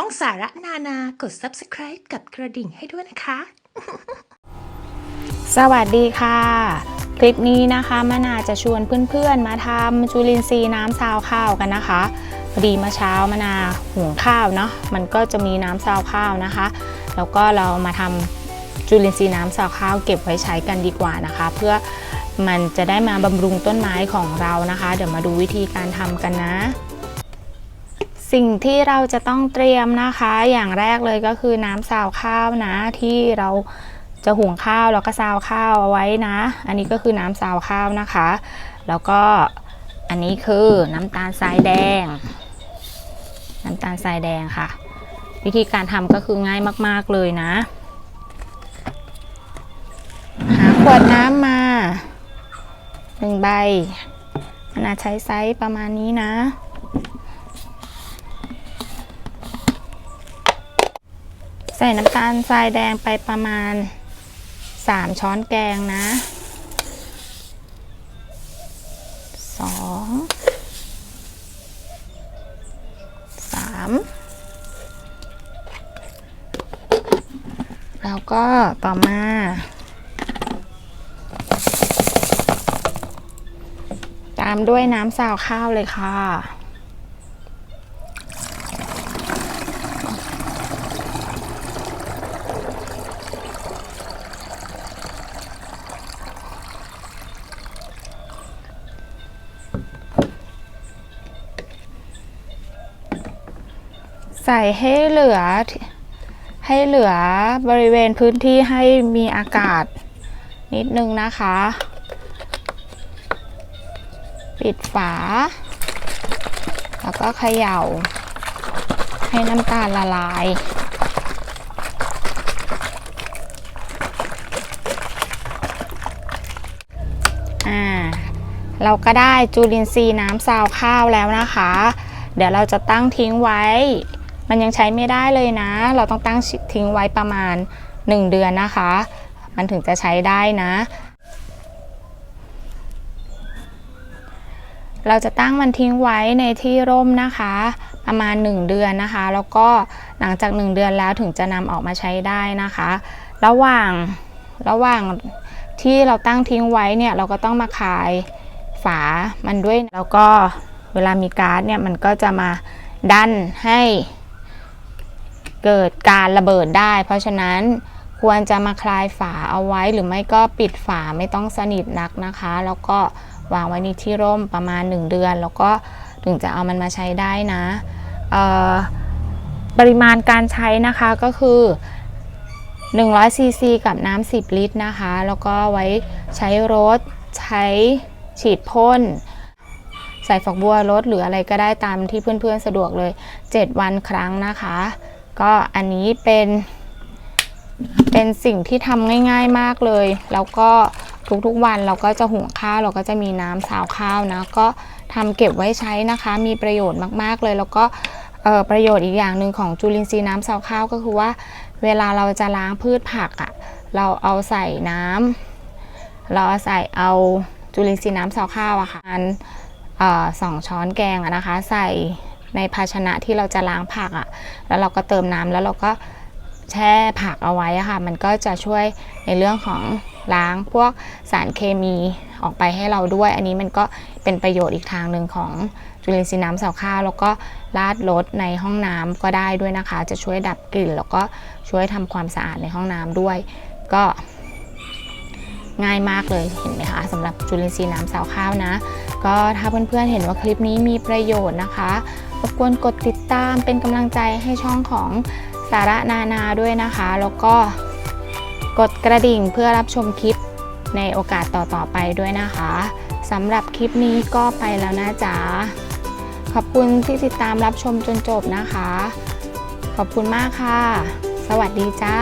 ช่องสาระนานากด subscribe กับกระดิ่งให้ด้วยนะคะ สวัสดีค่ะ คลิปนี้นะคะมะนาจะชวนเพื่อนๆมาทำจุลินทรีย์น้ำซาวข้าวกันนะคะพอดีเมื่อเช้ามะนาหุงข้าวเนาะมันก็จะมีน้ำซาวข้าวนะคะ แล้วก็เรามาทำจุลินทรีย์น้ำซาวข้าวเก็บไว้ใช้กันดีกว่านะคะ เพื่อมันจะได้มาบำรุงต้นไม้ของเรานะคะ เดี๋ยวมาดูวิธีการทำกันนะ สิ่งที่เราจะต้องเตรียมนะคะ อย่างแรกเลยก็คือน้ำซาวข้าวนะ ที่เราจะหุงข้าวแล้วก็ซาวข้าวเอาไว้นะ อันนี้ก็คือน้ำซาวข้าวนะคะ แล้วก็อันนี้คือน้ำตาลทรายแดง น้ำตาลทรายแดงค่ะ วิธีการทำก็คือง่ายมาก ๆเลยนะ หาขวดน้ำมาหนึ่งใบขนาดใช้ไซส์ประมาณนี้นะ ใส่น้ำตาลทรายแดงไปประมาณ 3 ช้อนแกงนะ 2 3 แล้วก็ต่อมาตามด้วยน้ำซาวข้าวเลยค่ะ ใส่ให้เหลือให้เหลือบริเวณพื้นที่ให้มีอากาศนิดนึงนะคะ ปิดฝา แล้วก็เขย่า ให้น้ำตาลละลาย อ่า เราก็ได้จุลินทรีย์น้ำซาวข้าวแล้วนะคะ เดี๋ยวเราจะตั้งทิ้งไว้ มันยังใช้ไม่ได้เลยนะ เราต้องตั้งทิ้งไว้ประมาณ 1 เดือนนะคะ มันถึงจะใช้ได้นะ เราจะตั้งมันทิ้งไว้ในที่ร่มนะคะ ประมาณ 1 เดือนนะคะ แล้วก็หลังจาก 1 เดือนแล้วถึงจะนำออกมาใช้ได้นะคะ ระหว่างระหว่างที่เราตั้งทิ้งไว้เนี่ยเราก็ต้องมาคายฝามันด้วยแล้วก็เวลามีก๊าซเนี่ยมันก็จะมาดันให้ เกิดการระเบิดได้ เพราะฉะนั้นควรจะมาคลายฝาเอาไว้หรือไม่ก็ปิดฝาไม่ต้องสนิทนักนะคะ แล้วก็วางไว้ในที่ร่มประมาณ 1 เดือน แล้วก็ถึงจะเอามันมาใช้ได้นะปริมาณการใช้นะคะก็คือ100ซีซีกับน้ำ10 ลิตรนะคะ แล้วก็ไว้ใช้รถ ใช้ฉีดพ่น ใส่ฝักบัวรถหรืออะไรก็ได้ตามที่เพื่อนๆสะดวกเลย 7 วันครั้งนะคะ ก็อันนี้เป็นเป็นสิ่งที่ทำง่ายๆมากเลย แล้วก็ทุกๆวันเราก็จะหุงข้าวเราก็จะมีน้ำสาวข้าวนะก็ทำเก็บไว้ใช้นะคะ มีประโยชน์มากๆเลย แล้วก็ประโยชน์อีกอย่างหนึ่งของจุลินทรีย์น้ำสาวข้าวก็คือว่า เวลาเราจะล้างพืชผักอะ่ะเราเอาใส่น้ำเราเอาใส่เอาจุลินทรีย์น้ำสาวข้าวอะค่ะสองช้อนแกงอะนะคะ ใส่ ในภาชนะที่เราจะล้างผักอะแล้วเราก็เติมน้ำแล้วเราก็แช่ผักเอาไว้ค่ะ มันก็จะช่วยในเรื่องของล้างพวกสารเคมีออกไปให้เราด้วย อันนี้มันก็เป็นประโยชน์อีกทางหนึ่งของจุลินทรีย์น้ำเสาวข้าวแล้วก็ราดรถในห้องน้ำก็ได้ด้วยนะคะ จะช่วยดับกลิ่น แล้วก็ช่วยทำความสะอาดในห้องน้ำด้วย ก็ง่ายมากเลยเห็นไหมคะสำหรับจุลินทรีย์น้ำเสาวข้าวนะ ก็ถ้าเพื่อนๆเห็นว่าคลิปนี้มีประโยชน์นะคะ รบกวนกดติดตามเป็นกำลังใจให้ช่องของสาระนานาด้วยนะคะ แล้วก็กดกระดิ่งเพื่อรับชมคลิปในโอกาสต่อๆไปด้วยนะคะสำหรับคลิปนี้ก็ไปแล้วนะจ๊ะ ขอบคุณที่ติดตามรับชมจนจบนะคะ ขอบคุณมากค่ะ สวัสดีจ้า